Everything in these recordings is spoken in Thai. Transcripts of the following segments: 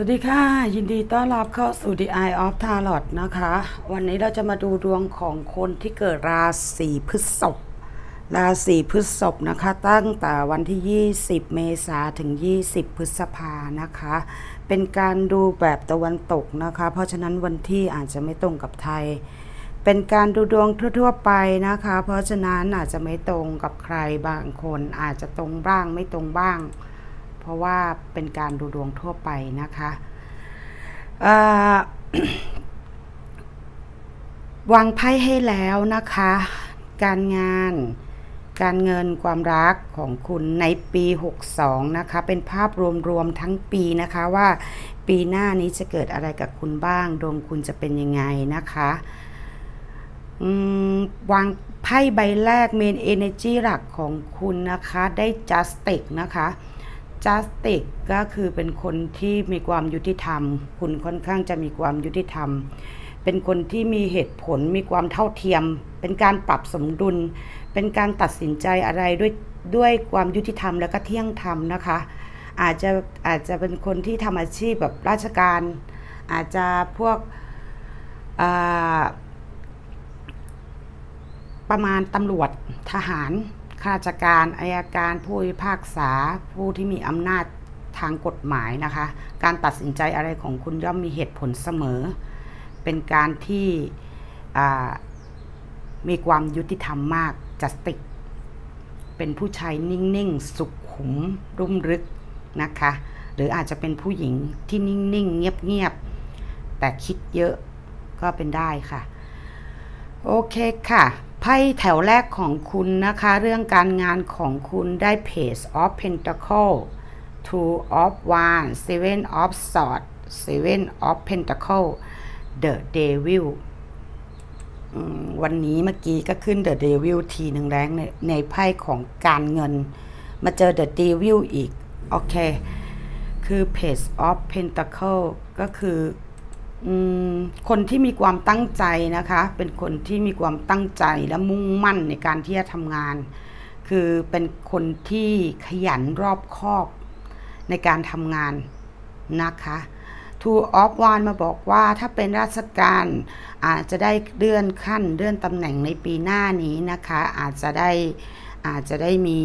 สวัสดีค่ะ ยินดีต้อนรับเข้าสู่ The Eye of Tarot นะคะ วันนี้เราจะมาดูดวงของคนที่เกิดราศีพฤษภราศีพฤษภนะคะ ตั้งแต่วันที่ 20 เมษาถึง 20 พฤษภานะคะ เป็นการดูแบบตะวันตกนะคะ เพราะฉะนั้นวันที่อาจจะไม่ตรงกับไทย เป็นการดูดวงทั่ว ๆ ไปนะคะ เพราะฉะนั้นอาจจะไม่ตรงกับใครบางคน อาจจะตรงบ้างไม่ตรงบ้าง ราะว่าเป็นการดูดวงทั่วไปนะคะวางไพ่ให้แล้วนะคะ การงาน การเงินความรักของคุณในปี 62 นะคะ เป็นภาพรวมๆทั้งปีนะคะว่าปีหน้านี้จะเกิดอะไรกับคุณบ้าง ดวงคุณจะเป็นยังไงนะคะวางไพ่ใบแรกเมนเอเนจีหลักของคุณนะคะ ได้ Justic นะคะ Justice ก็คือเป็นคนที่มีความยุติธรรม คุณค่อนข้างจะมีความยุติธรรม เป็นคนที่มีเหตุผลมีความเท่าเทียม เป็นการปรับสมดุล เป็นการตัดสินใจอะไรด้วยด้วยความยุติธรรมแล้วก็เที่ยงธรรมนะคะ อาจจะอาจจะเป็นคนที่ทำอาชีพแบบราชการ อาจจะพวกประมาณตำรวจทหาร ข้าราชการอายการผู้พิพากษาผู้ที่มีอำนาจทางกฎหมายนะคะ การตัดสินใจอะไรของคุณย่อมมีเหตุผลเสมอ เป็นการที่มีความยุติธรรมมากจัสติก เป็นผู้ชายนิ่ง ๆ สุขุม รุ่มรึกนะคะ หรืออาจจะเป็นผู้หญิงที่นิ่ง ๆ เงียบ ๆ แต่คิดเยอะก็เป็นได้ค่ะ โอเคค่ะ ไพ่แถวแรกของคุณนะคะ เรื่องการงานของคุณได้ Page of Pentacle Two of Wands Seven of Swords Seven of Pentacle The Devil วันนี้เมื่อกี้ก็ขึ้น The Devil ทีหนึ่งแรงในในไพ่ของการเงิน มาเจอ The Devil อีก โอเค คือ Page of Pentacle ก็คือ คนที่มีความตั้งใจนะคะ เป็นคนที่มีความตั้งใจและมุ่งมั่นในการที่จะทำงาน คือเป็นคนที่ขยันรอบคอบในการทำงานนะคะ Two of One มาบอกว่าถ้าเป็นราชการอาจจะได้เลื่อนขั้นเลื่อนตำแหน่งในปีหน้านี้นะคะ อาจจะได้อาจจะได้มี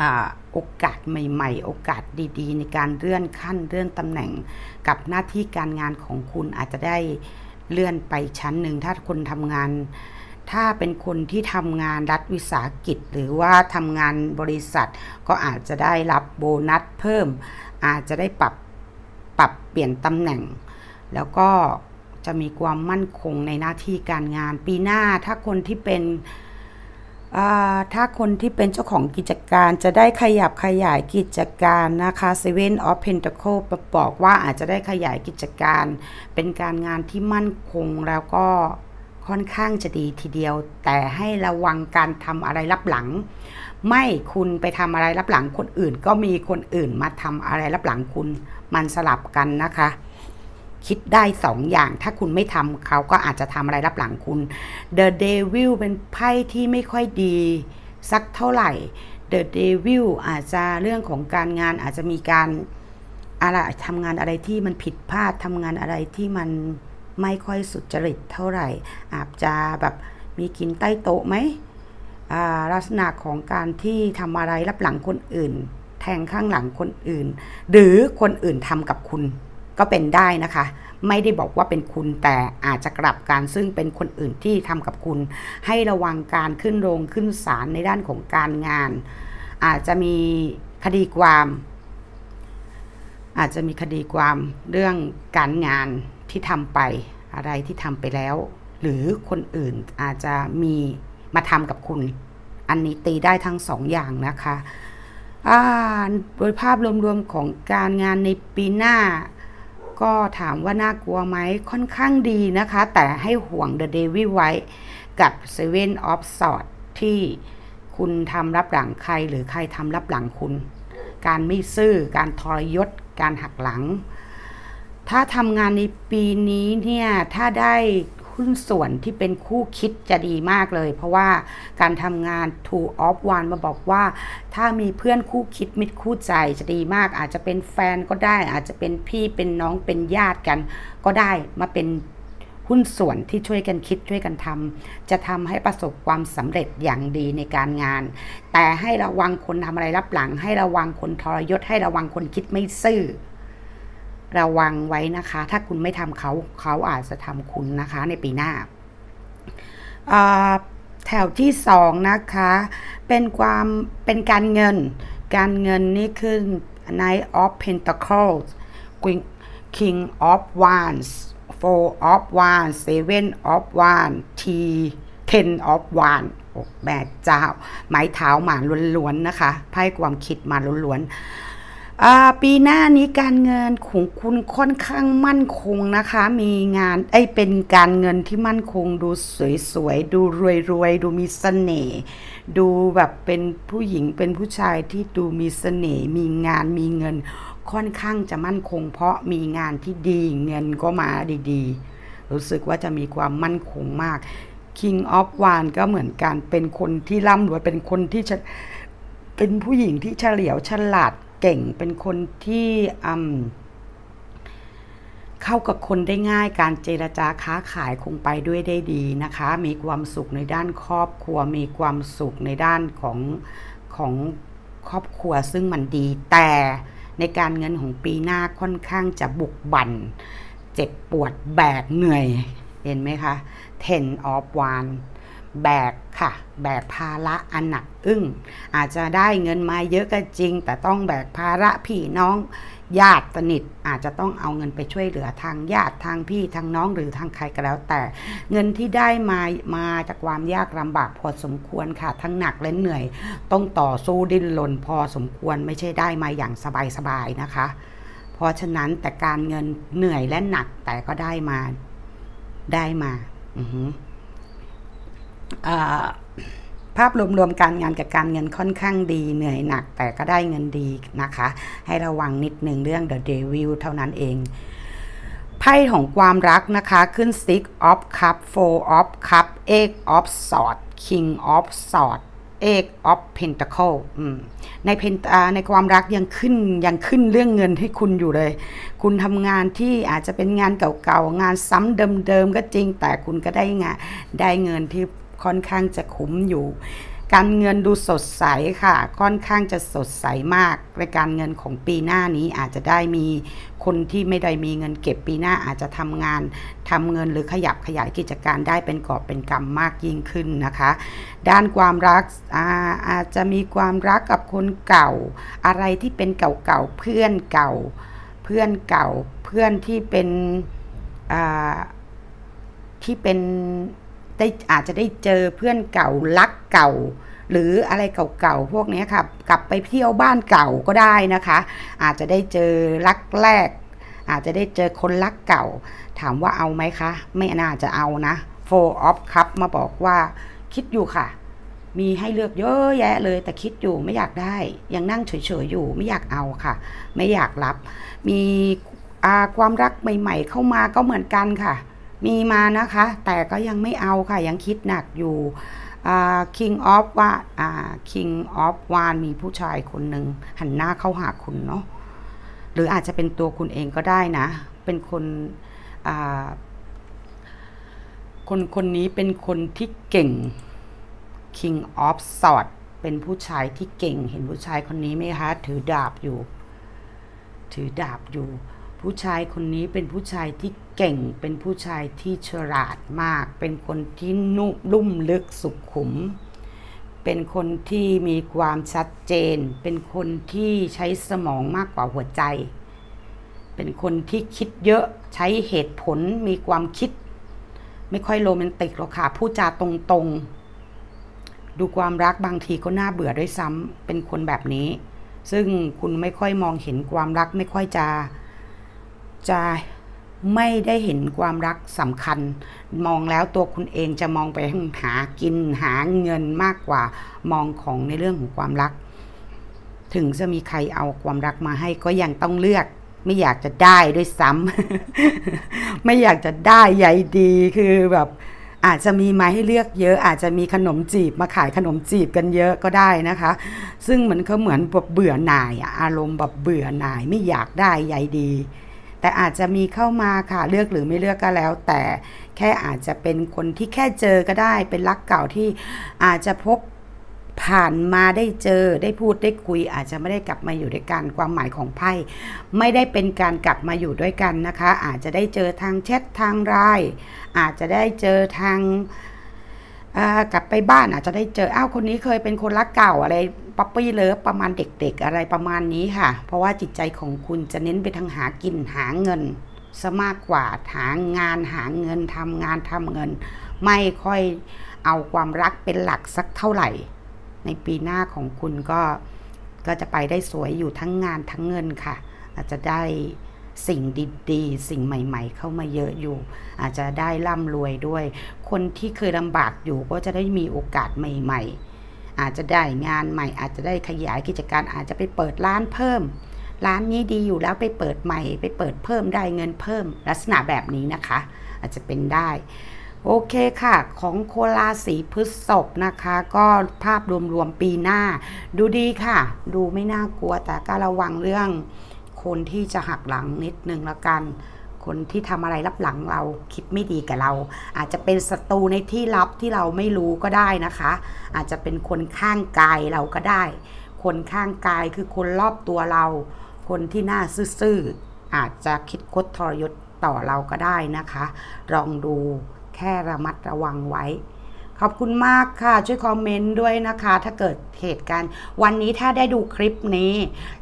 อ่า โอกาสใหม่ ๆ โอกาสดีๆ ในการเลื่อนขั้นเลื่อนตำแหน่งกับหน้าที่การงานของคุณอาจจะได้เลื่อนไปชั้นหนึ่งถ้าคนทำงาน ถ้าเป็นคนที่ทำงานรัฐวิสาหกิจ หรือว่าทำงานบริษัท ก็อาจจะได้รับโบนัสเพิ่ม อาจจะได้ปรับปรับเปลี่ยนตำแหน่ง แล้วก็จะมีความมั่นคงในหน้าที่การงาน ปีหน้าถ้าคนที่เป็น ถ้าคนที่เป็นเจ้าของกิจการจะได้ขยับขยายกิจการนะคะ Seven of Pentacle บอกว่าอาจจะได้ขยายกิจการ เป็นการงานที่มั่นคงแล้วก็ค่อนข้างจะดีทีเดียว แต่ให้ระวังการทำอะไรรับหลัง ไม่คุณไปทำอะไรรับหลังคนอื่น ก็มีคนอื่นมาทำอะไรรับหลังคุณมันสลับกันนะคะ คิดได้สองอย่าง ถ้าคุณไม่ทำเขาก็อาจจะทำอะไรรับหลังคุณ The Devil เป็นไพ่ที่ไม่ค่อยดี สักเท่าไหร่ The Devil อาจจะเรื่องของการงานอาจจะมีการอะไรทำงานอะไรที่มันผิดพลาดทำงานอะไรที่มันไม่ค่อยสุจริตเท่าไหร่ อาจจะแบบมีกินใต้โต๊ะไหมลักษณะของการที่ทำอะไรรับหลังคนอื่น แทงข้างหลังคนอื่น หรือคนอื่นทำกับคุณ ก็เป็นได้นะคะ ไม่ได้บอกว่าเป็นคุณแต่อาจจะกลับการซึ่งเป็นคนอื่นที่ทำกับคุณ ให้ระวังการขึ้นโรงขึ้นศาลในด้านของการงาน อาจจะมีคดีความ อาจจะมีคดีความเรื่องการงานที่ทำไปอะไรที่ทำไปแล้ว หรือคนอื่นอาจจะมีมาทำกับคุณ อันนี้ตีได้ทั้งสองอย่างนะคะโดยภาพรวมๆของการงานในปีหน้า ก็ถามว่าน่ากลัวไหมค่อนข้างดีนะคะ แต่ให้ห่วง The Devil ไว้กับ Seven of Swords ที่คุณทำรับหลังใครหรือใครทำรับหลังคุณ การไม่ซื่อ การทรยศ การหักหลัง ถ้าทำงานในปีนี้เนี่ย ถ้าได้ หุ้นส่วนที่เป็นคู่คิดจะดีมากเลย เพราะว่าการทำงาน two of one มาบอกว่า ถ้ามีเพื่อนคู่คิดมิตรคู่ใจจะดีมาก อาจจะเป็นแฟนก็ได้ อาจจะเป็นพี่เป็นน้องเป็นญาติกัน ก็ได้มาเป็นหุ้นส่วนที่ช่วยกันคิดช่วยกันทำจะทำให้ประสบความสำเร็จอย่างดีในการงาน แต่ให้ระวังคนทำอะไรรับหลัง ให้ระวังคนทรยศให้ระวังคนคิดไม่ซื่อ ระวังไว้นะคะ ถ้าคุณไม่ทำเขาเขาอาจจะทำคุณนะคะในปีหน้าแถวที่สองนะคะ เป็นความเป็นการเงิน การเงินนี่คือ Knight of Pentacles King of Wands Four of Wands Seven of Wands T Ten of Wands แม่เจ้า ไม้เท้าหมาล้วนๆนะคะ ไพ่ความคิดมาล้วนๆ ปีหน้านี้การเงินของคุณค่อนข้างมั่นคงนะคะ มีงานไอ้เป็นการเงินที่มั่นคงดูสวยๆ ดูรวยๆ ดูมีเสน่ห์ดูแบบเป็นผู้หญิงเป็นผู้ชายที่ดูมีเสน่ห์มีงานมีเงิน ค่อนข้างจะมั่นคง เพราะมีงานที่ดีเงินก็มาดีๆ รู้สึกว่าจะมีความมั่นคงมาก King of w a n ก็เหมือนกันเป็นคนที่ร่ำรวยเป็นคนที่เป็นผู้หญิงที่เฉลียวฉลาด เก่งเป็นคนที่เข้ากับคนได้ง่ายการเจรจาค้าขายคงไปด้วยได้ดีนะคะ มีความสุขในด้านครอบครัว มีความสุขในด้านของของครอบครัวซึ่งมันดี แต่ในการเงินของปีหน้าค่อนข้างจะบุกบั่นเจ็บปวดแบกเหนื่อย เห็นไหมคะ ten of one แบกค่ะ แบกภาระอันหนักอึ้ง อาจจะได้เงินมาเยอะก็จริง แต่ต้องแบกภาระพี่น้องญาติสนิทอาจจะต้องเอาเงินไปช่วยเหลือทางญาติทางพี่ทางน้องหรือทางใครก็แล้ว แต่เงินที่ได้มามาจากความยากลำบากพอสมควรค่ะ ทั้งหนักและเหนื่อย ต้องต่อสู้ดิ้นรนพอสมควรไม่ใช่ได้มาอย่างสบายๆนะคะ เพราะฉะนั้นแต่การเงินเหนื่อยและหนักแต่ก็ได้มาได้มา อือ ภาพรวมๆการงานกับการเงินค่อนข้างดีเหนื่อยหนัก แต่ก็ได้เงินดีนะคะ ให้ระวังนิดหนึ่งเรื่อง The Devil เท่านั้นเองไพ่ของความรักนะคะขึ้น Six of Cup Four of Cup Eight of Sword King of Swords Eight of Pentacle ในเพนในความรักยังขึ้นยังขึ้นเรื่องเงินให้คุณอยู่เลย คุณทำงานที่อาจจะเป็นงานเก่าๆ งานซ้ำเดิมๆ ก็จริงแต่คุณก็ได้งานได้เงินที่ ค่อนข้างจะคุ้มอยู่ การเงินดูสดใสค่ะ ค่อนข้างจะสดใสมากในการเงินของปีหน้านี้อาจจะได้มีคนที่ไม่ได้มีเงินเก็บปีหน้าอาจจะทำงานทำเงินหรือขยับขยายกิจการได้เป็นกอบเป็นกำมากยิ่งขึ้นนะคะ ด้านความรักอาอาจจะมีความรักกับคนเก่า อะไรที่เป็นเก่าๆเพื่อนเก่า เพื่อนเก่า เพื่อนที่เป็นที่เป็น ได้อาจจะได้เจอเพื่อนเก่ารักเก่า หรืออะไรเก่าๆพวกนี้ค่ะกลับไปเที่ยวบ้านเก่าก็ได้นะคะ อาจจะได้เจอรักแรก อาจจะได้เจอคนรักเก่า ถามว่าเอาไหมคะ ไม่น่าจะเอานะ four of cup มาบอกว่าคิดอยู่ค่ะ มีให้เลือกเยอะแยะเลยแต่คิดอยู่ไม่อยากได้ ยังนั่งเฉยๆอยู่ไม่อยากเอาค่ะ ไม่อยากรับ มีความรักใหม่ ๆ เข้ามาก็เหมือนกันค่ะ มีมานะคะ แต่ก็ยังไม่เอาค่ะ ยังคิดหนักอยู่ King of ว่า King of วานมีผู้ชายคนหนึ่งหันหน้าเข้าหาคุณเนาะหรืออาจจะเป็นตัวคุณเองก็ได้นะ เป็นคนคนคนนี้เป็นคนที่เก่ง King of Swords เป็นผู้ชายที่เก่ง เห็นผู้ชายคนนี้ไหมคะ ถือดาบอยู่ ถือดาบอยู่ ผู้ชายคนนี้เป็นผู้ชายที่เก่ง เป็นผู้ชายที่ฉลาดมาก เป็นคนที่นุ่มลุ่มลึกสุขุม เป็นคนที่มีความชัดเจน เป็นคนที่ใช้สมองมากกว่าหัวใจ เป็นคนที่คิดเยอะ ใช้เหตุผล มีความคิด ไม่ค่อยโรแมนติกหรอกค่ะพูดจาตรงๆ ดูความรักบางทีก็น่าเบื่อด้วยซ้ำเป็นคนแบบนี้ ซึ่งคุณไม่ค่อยมองเห็นความรักไม่ค่อยจะ จะไม่ได้เห็นความรักสำคัญ มองแล้วตัวคุณเองจะมองไปหากินหาเงินมากกว่ามองของในเรื่องของความรัก ถึงจะมีใครเอาความรักมาให้ก็ยังต้องเลือกไม่อยากจะได้ด้วยซ้ำ ไม่อยากจะได้ใยดีคือแบบอาจจะมีไม้ให้เลือกเยอะ อาจจะมีขนมจีบมาขายขนมจีบกันเยอะก็ได้นะคะ ซึ่งมันก็เหมือนแบบเบื่อหน่ายอารมณ์แบบเบื่อหน่ายไม่อยากได้ใยดี แต่อาจจะมีเข้ามาค่ะเลือกหรือไม่เลือกก็แล้ว แต่แค่อาจจะเป็นคนที่แค่เจอก็ได้ เป็นรักเก่าที่อาจจะพบผ่านมาได้เจอได้พูดได้คุย อาจจะไม่ได้กลับมาอยู่ด้วยกันความหมายของไพ่ไม่ได้เป็นการกลับมาอยู่ด้วยกันนะคะ อาจจะได้เจอทางแชททางไลน์อาจจะได้เจอทาง กลับไปบ้านอาจจะได้เจออ้าวคนนี้เคยเป็นคนรักเก่าอะไรป๊อปปี้เลิฟประมาณเด็ก ๆ อะไรประมาณนี้ค่ะ เพราะว่าจิตใจของคุณจะเน้นไปทางหากินหาเงินซะมากกว่าหางานหาเงินทำงานทำเงิน ไม่ค่อยเอาความรักเป็นหลักสักเท่าไหร่ ในปีหน้าของคุณก็ก็จะไปได้สวยอยู่ทั้งงานทั้งเงินค่ะ อาจจะได้ สิ่งดีๆ สิ่งใหม่ ๆ เข้ามาเยอะอยู่ อาจจะได้ร่ำรวยด้วย คนที่เคยลำบากอยู่ก็จะได้มีโอกาสใหม่ ๆ อาจจะได้งานใหม่ อาจจะได้ขยายกิจการอาจจะไปเปิดร้านเพิ่ม ร้านนี้ดีอยู่แล้วไปเปิดใหม่ ไปเปิดเพิ่มได้เงินเพิ่ม ลักษณะแบบนี้นะคะ อาจจะเป็นได้โอเคค่ะ ของโคลาสีพฤษภนะคะ ก็ภาพรวมๆปีหน้า ดูดีค่ะ ดูไม่น่ากลัวแต่ก็ระวังเรื่อง คนที่จะหักหลังนิดนึงล้วกัน คนที่ทำอะไรรับหลังเราคิดไม่ดีกับเรา อาจจะเป็นศัตรูในที่ลับที่เราไม่รู้ก็ได้นะคะ อาจจะเป็นคนข้างกายเราก็ได้ คนข้างกายคือคนรอบตัวเรา คนที่หน้าซื่อๆอาจจะคิดคดทรยศต่อเราก็ได้นะคะ ลองดูแค่ระมัดระวังไว้ อบคุณมากค่ะ ช่วยคอมเมนต์ด้วยนะคะ ถ้าเกิดเหตุการณ์ วันนี้ถ้าได้ดูคลิปนี้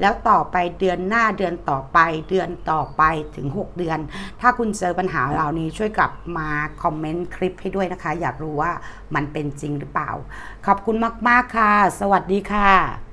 แล้วต่อไปเดือนหน้าเดือนต่อไป เดือนต่อไปถึง 6 เดือน ถ้าคุณเจอปัญหาเหล่านี้ช่วยกลับมาคอมเมนต์คลิปให้ด้วยนะคะ อยากรู้ว่ามันเป็นจริงหรือเปล่า ขอบคุณมาก ๆ ค่ะ สวัสดีค่ะ